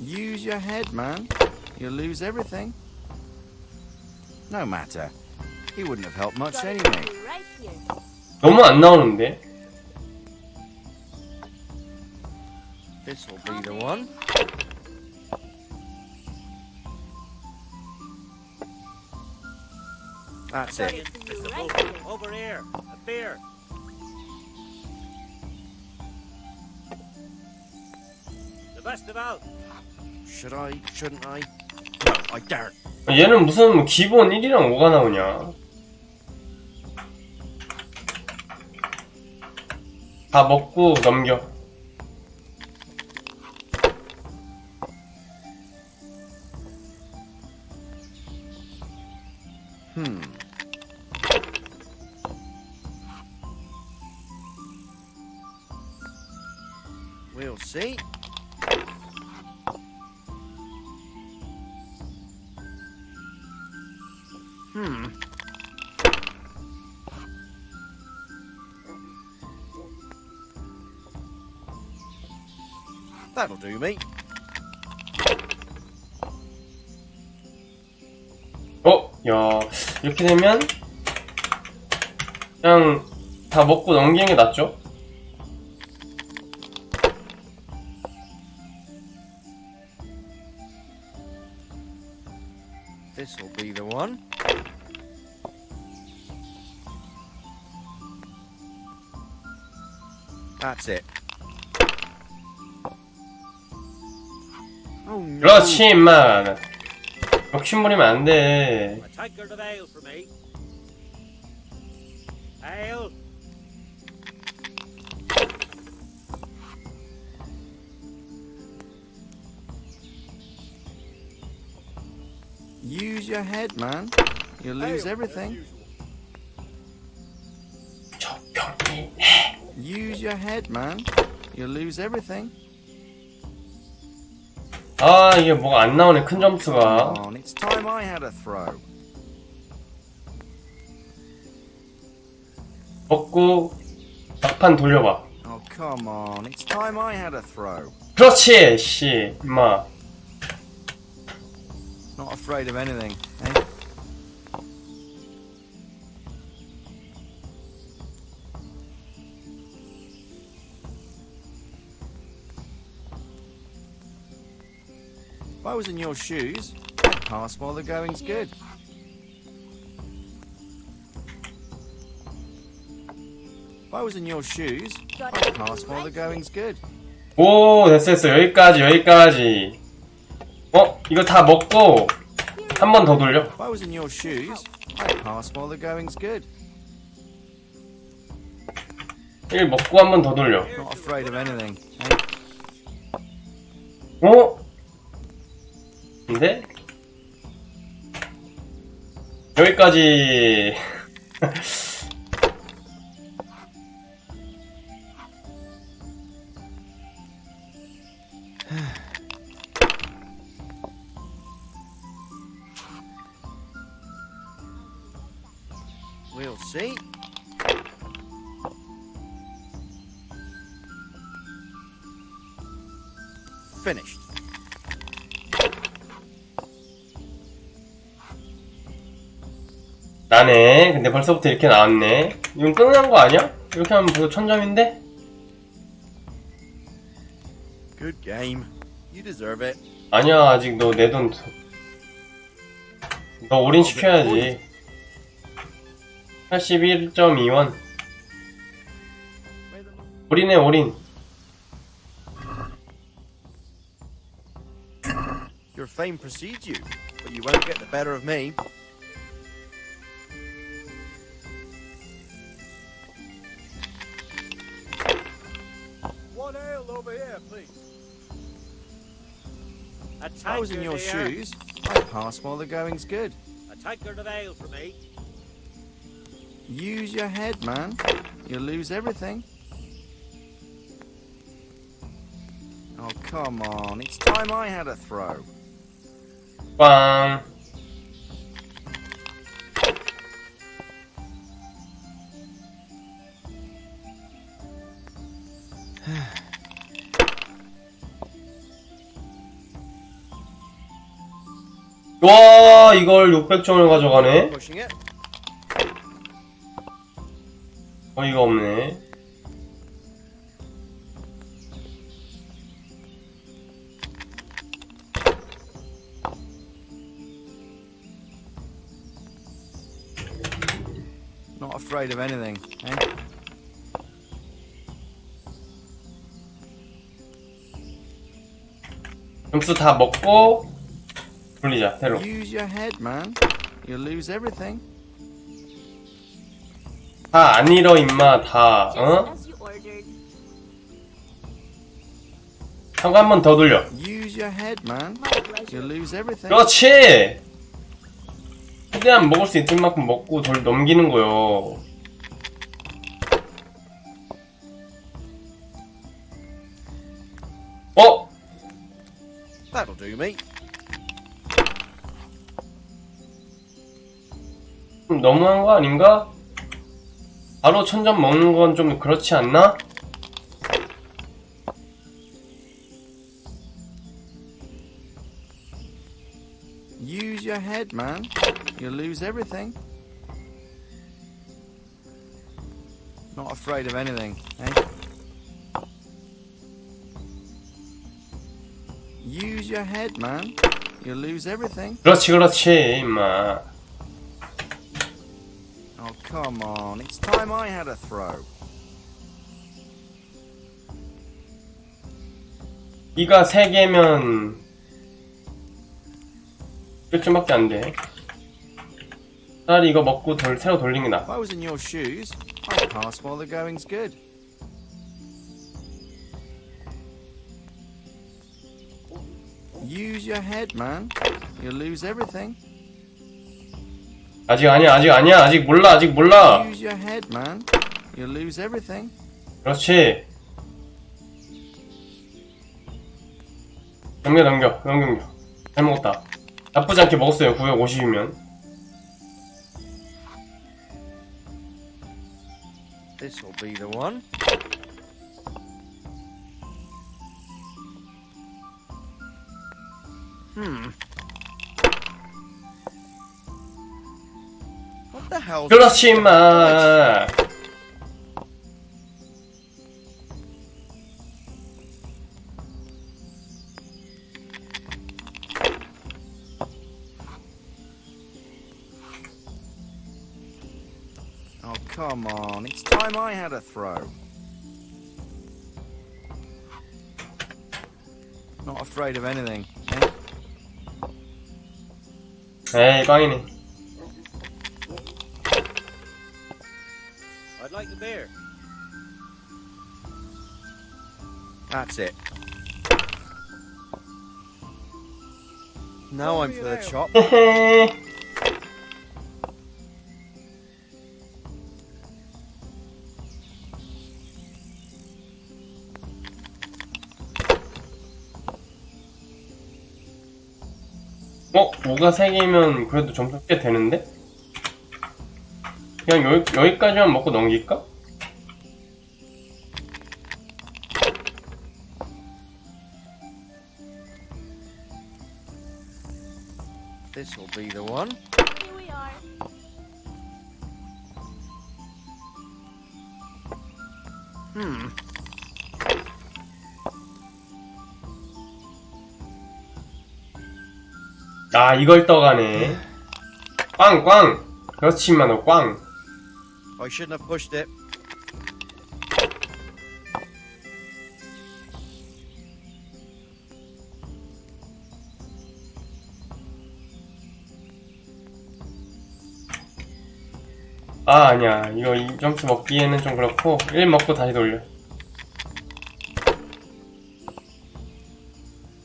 Use your head, man. You'll lose everything. No matter. He wouldn't have helped much Got it anyway. right here. 너무 안 나오는데? This'll be the one. That's Got it. it for you right here. Over here. A beer. The best of all. Should I? Shouldn't I? No, I daren't. 얘는 무슨 뭐 기본 1이랑 5가 나오냐? 다 먹고 넘겨. Hmm. We'll see. Hmm. That'll do me. 어? 야, 이렇게 되면 그냥 다 먹고 넘기는 게 낫죠? 그렇지, 임마. 욕심 부리면 안 돼. A tankard of ale for me. Ale. Use your head, man. You'll lose everything. 적경이. Use your head, man. You'll lose everything. 아, 이게 뭐가 안 나오네, 큰 점수가. 먹고 막판 돌려봐. Oh. 그렇지, 씨, 임마. Not afraid of anything, I was in your shoes, I'd pass while the going's good. If I was in your shoes, Got I'd it pass while the right here. going's good. 오, 됐어, 됐어. 여기까지, 여기까지. 어? 이거 다 먹고 한 번 더 돌려. If I was in your shoes, I'd pass while the going's good. 1 먹고 한 번 더 돌려. Not afraid of anything, eh? 어? 근데? 여기까지. We'll see. Finished. 나네. 근데 벌써부터 이렇게 나왔네. 이건 끝난 거 아니야? 이렇게 하면 벌써 천점인데? Good game. You deserve it. 아니야, 아직 너 내 돈. 너 올인 시켜야지. 81.2원. 올인해, 올인. Your fame precedes you, but you won't get the better of me. A I was in your here. shoes, I'd pass while the going's good. A tankard of ale for me. Use your head, man. You'll lose everything. Oh, come on. It's time I had a throw. 빵. 와, 이걸 600점을 가져가네? 어이가 없네. Not afraid of anything, eh? 점수 다 먹고, 돌리자, 새로. Use your head, man. You'll lose everything. 다 안 잃어, 임마, 다, 어? as you ordered. 한거 한 번 더 돌려. Use your head, man. My pleasure. You'll lose everything. 그렇지! 최대한 먹을 수 있을 만큼 먹고 돌 넘기는 거요. 어? That'll do me. 좀 너무한 거 아닌가? 바로 천점 먹는 건 좀 그렇지 않나? Use your head, man. You'll lose everything. Not afraid of anything, eh? Use your head, man. You'll lose everything. 그렇지 그렇지 임마 Oh, come on. It's time I had a throw. 이가 3개면 1점밖에 안돼 차라리 이거 먹고 돌, 새로 돌리는 게 If 나아 I was in your shoes, I'd pass while the going's good. Use your head, man. You'll lose everything. 아직 아니야 아직 아니야 아직 몰라 아직 몰라 Use your head, man. You'll lose everything. 그렇지 넘겨 넘겨 넘겨 넘겨 잘 먹었다 나쁘지 않게 먹었어요 950이면 This'll be the one. Hmm. the hell? 그렇지 임마 Oh, come on. It's time I had a throw. Not afraid of anything. eh? 에이 빵이네 the beer. That's it. Now I'm for the chop. 어? 5가 3개면 그래도 점수 꽤 되는데? 그냥 여기, 여기까지만 먹고 넘길까? This'll be the one. Here we are. Hmm. 아 이걸 떠가네 꽝 꽝! 그렇지 임마 너 꽝! I shouldn't have pushed it. 아 아니야 이거 이 점수 먹기에는 좀 그렇고 1 먹고 다시 돌려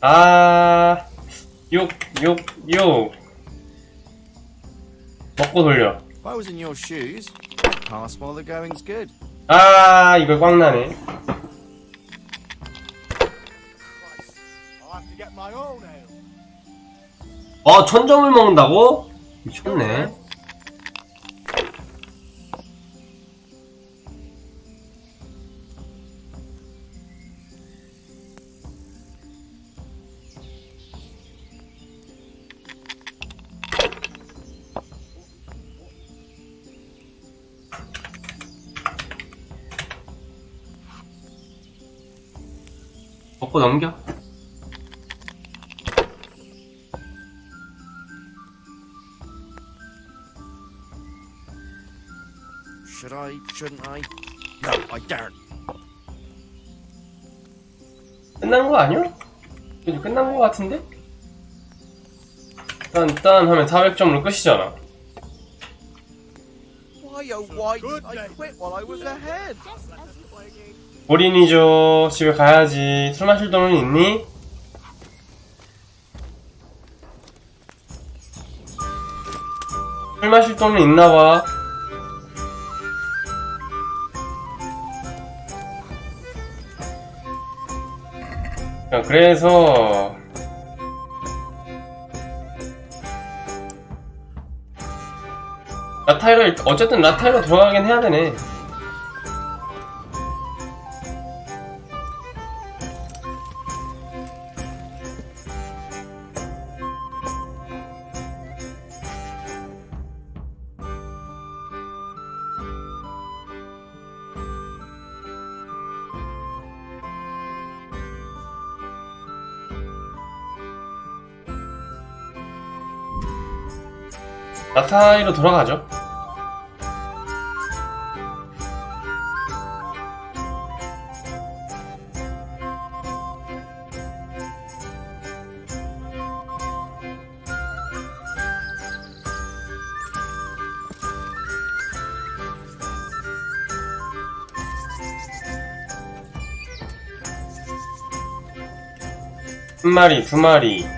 아 6, 6, 6 먹고 돌려 If I was in your shoes, pass while the going's good. 아 이걸 꽝 나네 Christ. I'll have to get my own ale. 어 천점을 먹는다고? 미쳤네 먹고 넘겨. Should I? Shouldn't I? No, I daren't. 끝난 거 아니야? 이제 끝난 거 같은데? 딴, 딴 하면 400점으로 끝이잖아. Why, oh, why did I quit while I was ahead? 올인이죠. 집에 가야지. 술 마실 돈은 있니? 술 마실 돈은 있나봐. 야, 그래서 라타이로 일- 어쨌든 라타이로 돌아가긴 해야 되네. 라타이로 돌아가죠. 한 마리, 두 마리.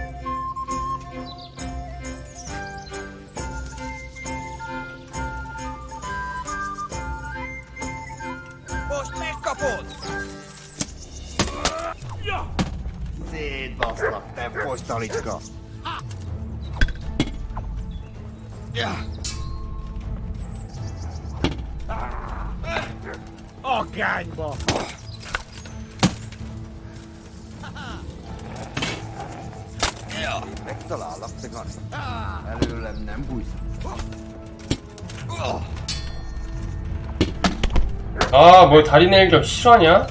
Sid vasta, den poista olitko? Ja. Oh, gang, boy. Pektola lapsekaan. Älyllä minä muista. 아, 뭐 다리 내일격 실화냐?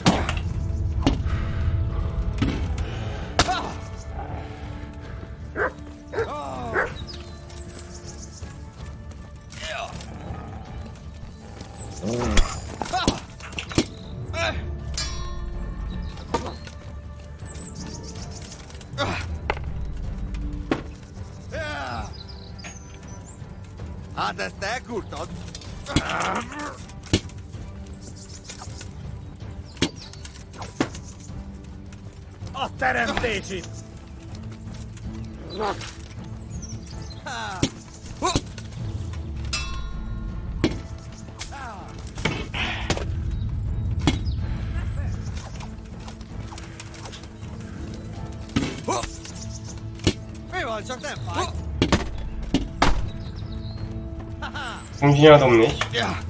Oh, teremtési! Mi van, csak nem fáj. 정신이 하나도 없네. Ja.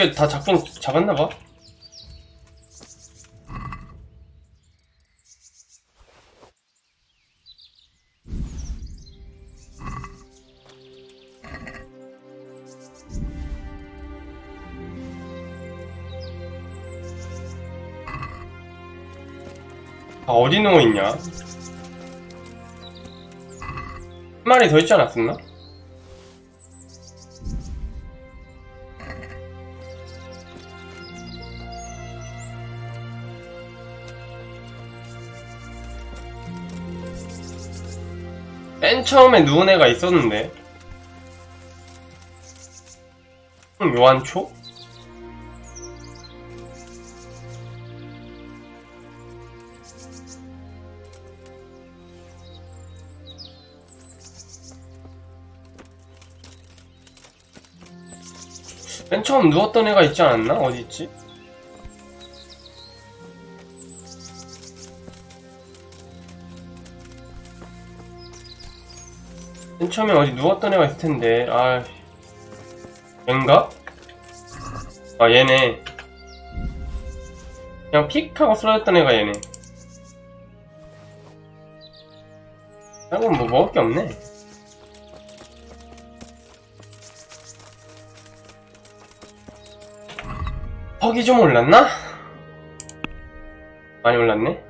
어떻게 다 잡긴 잡았나 봐? 아, 어디 누워 있냐? 한 마리 더 있지 않았었나? 맨 처음에 누운 애가 있었는데 음, 요한초? 맨 처음 누웠던 애가 있지 않았나? 어디 있지? 맨 처음에 어디 누웠던 애가 있을 텐데, 아, 얘인가? 아, 얘네. 그냥 픽 하고 쓰러졌던 애가 얘네. 다른 건뭐 먹을 게 없네. 퍽이 좀 올랐나? 많이 올랐네?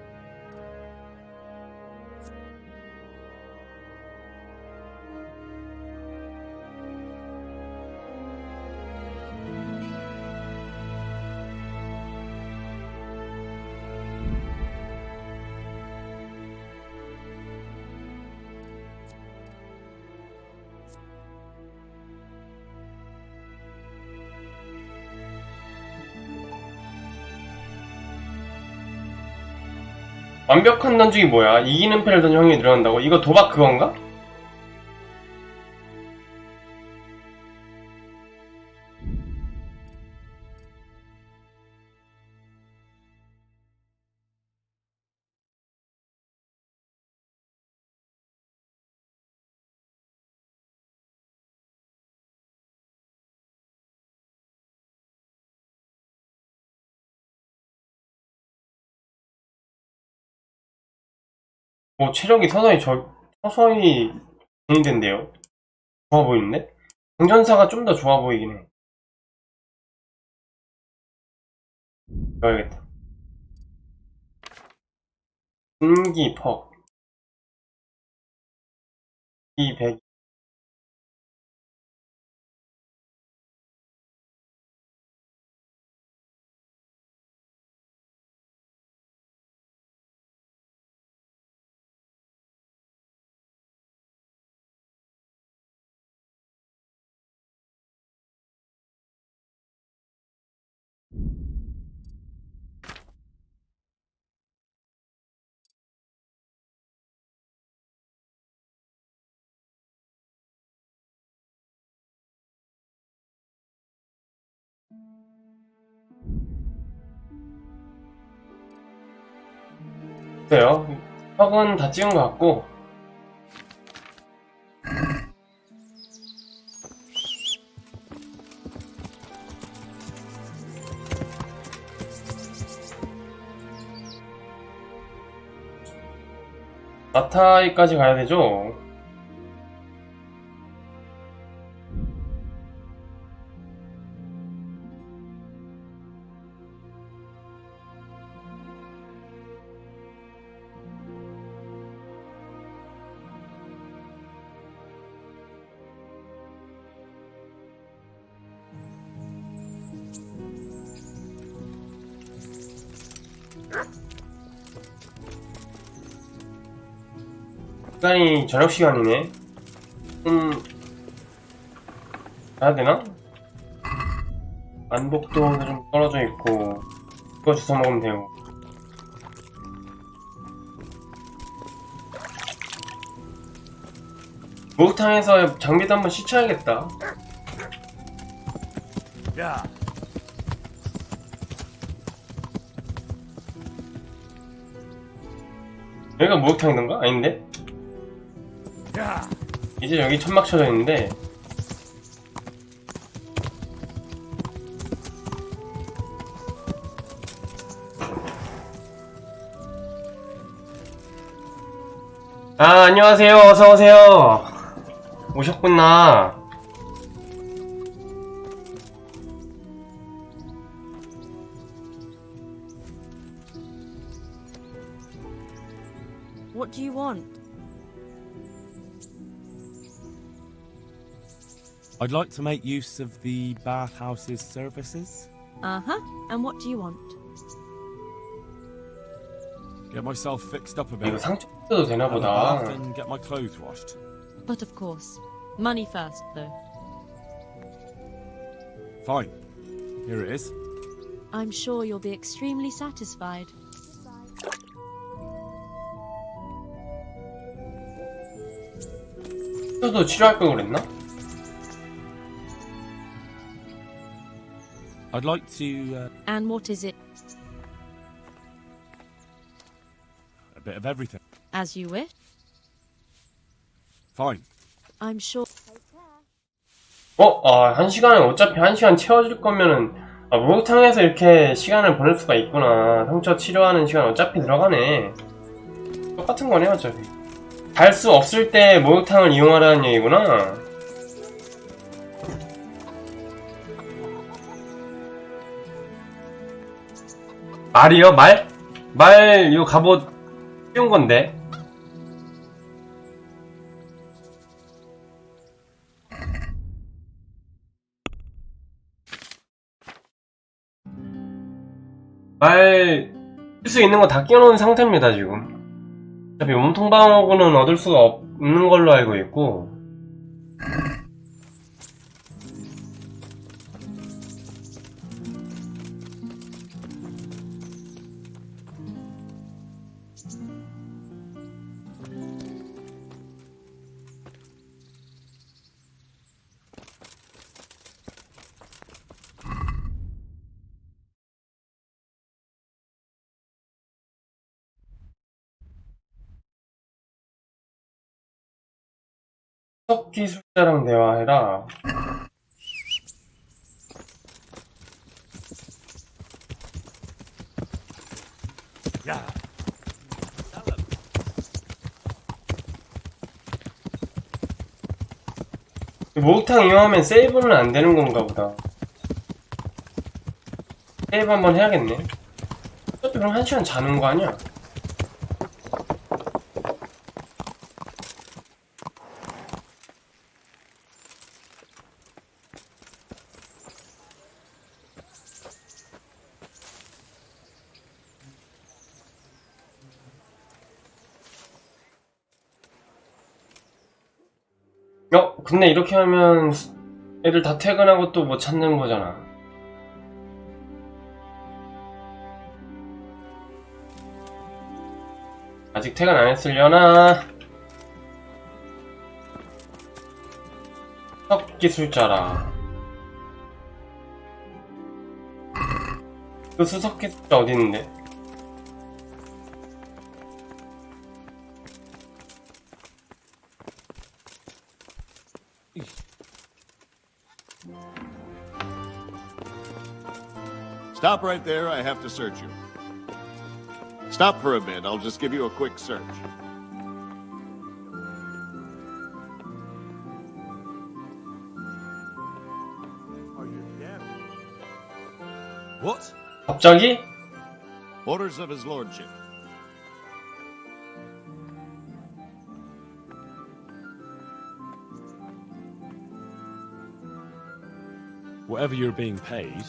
완벽한 던중이 뭐야? 이기는 패를 던져 확률이 늘어난다고? 이거 도박 그건가? 어, 체력이 서서히 저, 서서히 정리된대요. 좋아 보이는데? 공전사가 좀 더 좋아 보이긴 해. 봐야겠다. 음기 퍽. 이1 0 그래요. 턱은 다 찍은 것 같고. 나타이까지 가야 되죠? 시간이 저녁 시간이네. 음, 가야 되나? 안복도 좀 떨어져 있고, 그거 주워 먹으면 되고. 목욕탕에서 장비도 한번 씻어야겠다. Yeah. 여기가 목욕탕이던가? 아닌데? 이제 여기 천막 쳐져 있는데, 아, 안녕하세요. 어서오세요. 오셨구나. What do you want? I'd like to make use of the bathhouse's services. Uh huh. And what do you want? Get myself fixed up a 이거 bit. 상처 도 되나 Have a bath 보다. and get my clothes washed. But of course. Money first, though. Fine. Here it is. I'm sure you'll be extremely satisfied. 상처도 치료할 걸 그랬나? I'd like to uh, And what is it? a bit of everything. As you wish. Fine. I'm sure. 어? 아, 한 시간에 어차피 한 시간 채워줄 거면은, 아, 목욕탕에서 이렇게 시간을 보낼 수가 있구나. 상처 치료하는 시간 어차피 들어가네. 똑같은 거네, 어차피. 갈 수 없을 때 목욕탕을 이용하라는 얘기구나. 말이요? 말? 말, 이거 갑옷 쉬운 건데. 말, 쓸수 있는 거 다 끼워놓은 상태입니다, 지금. 어차피 몸통 방어구는 얻을 수가 없는 걸로 알고 있고. 석 기술자랑 대화해라. Yeah. 목욕탕 이용하면 세이브는 안 되는 건가 보다. 세이브 한번 해야겠네. 어차피 그럼 한 시간 자는 거 아니야? 어, 근데 이렇게 하면 애들 다 퇴근하고 또 못 찾는 거잖아. 아직 퇴근 안 했으려나? 수석 기술자라. 그 수석 기술자 어디 있는데? Stop right there. I have to search you. Stop for a bit. I'll just give you a quick search. Are you deaf? What? 갑자기? Orders of his lordship. Whatever you're being paid,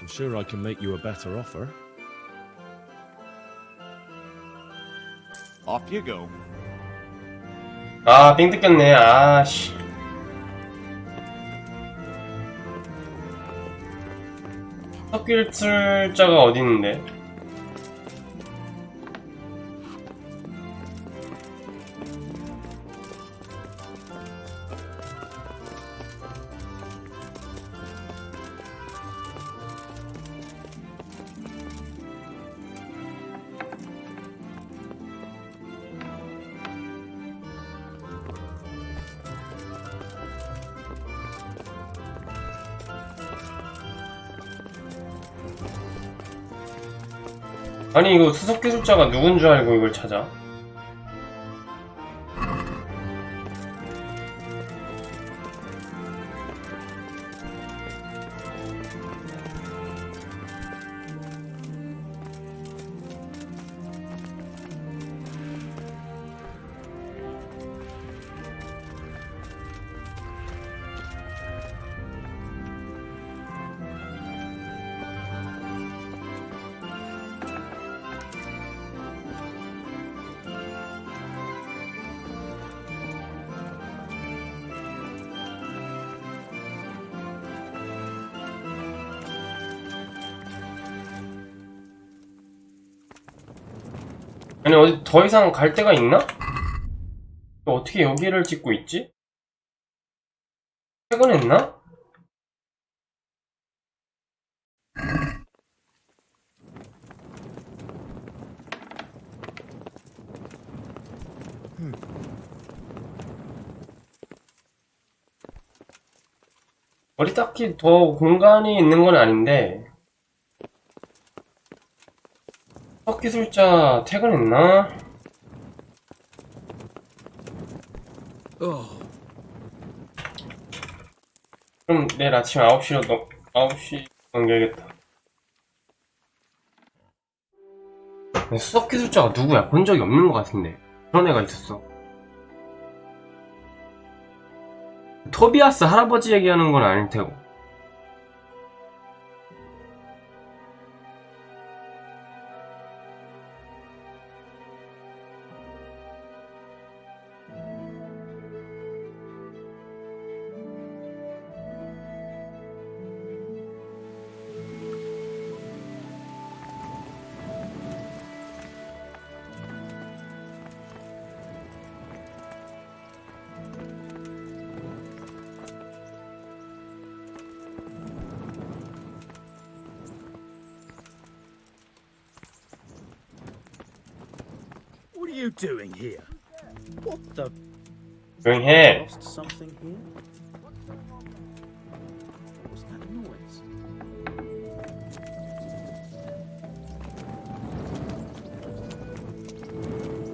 I'm sure I can make you a better offer. Off you go. 아, 삥 뜯겼네. 아, 씨. 수석 기술자가 어디 있는데? 아니 이거 수석 기술자가 누군 줄 알고 이걸 찾아? 더 이상 갈 데가 있나? 어떻게 여기를 찍고 있지? 퇴근했나? 머리 딱히 더 공간이 있는 건 아닌데 석 기술자 퇴근했나? 그럼 내일 아침 9시로 넘, 9시 넘겨야겠다. 근데 수석 기술자가 누구야? 본 적이 없는 것 같은데. 그런 애가 있었어. 토비아스 할아버지 얘기하는 건 아닐 테고. Are you doing here? What the? 조용해. Lost something here? What was that noise?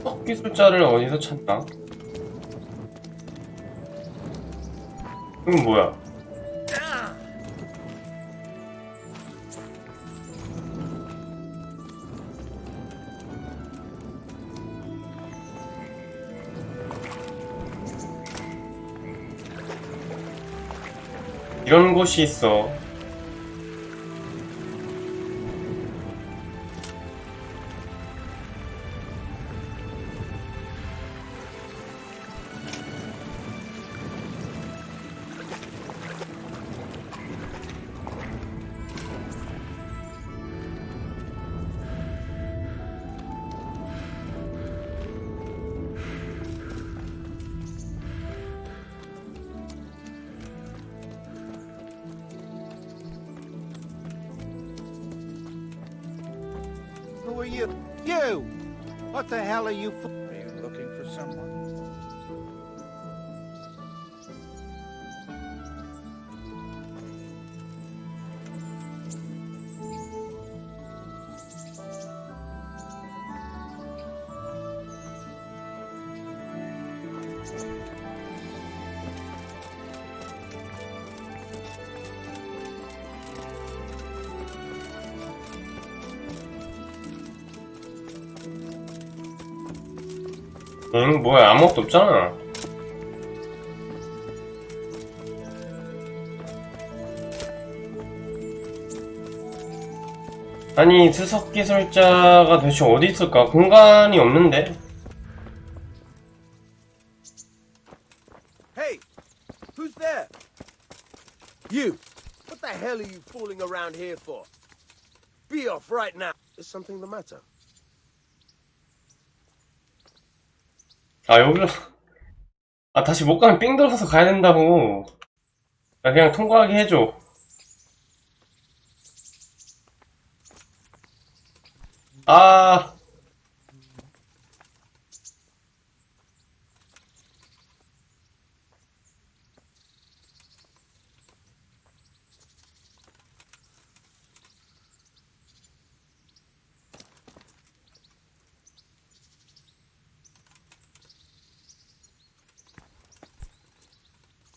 석기술자를 어디서 찾나? 이건 뭐야? 이런 곳이 있어. 응, 뭐야, 아무것도 없잖아. 아니, 수석 기술자가 도대체 어디 있을까? 공간이 없는데? Hey, who's there? You. What the hell are you fooling around here for? Be off right now. Is something the matter? 아, 여기로. 아, 다시 못 가면 삥 돌아서 가야 된다고. 나 그냥 통과하게 해줘. 아.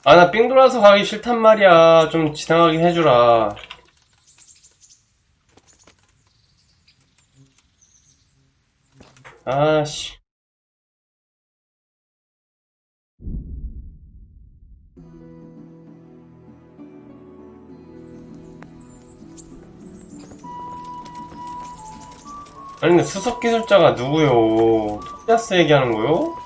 아, 나 삥 돌아서 가기 싫단 말이야. 좀 지나가게 해주라. 아씨. 아니 근데 수석 기술자가 누구요? 토비아스 얘기하는 거요?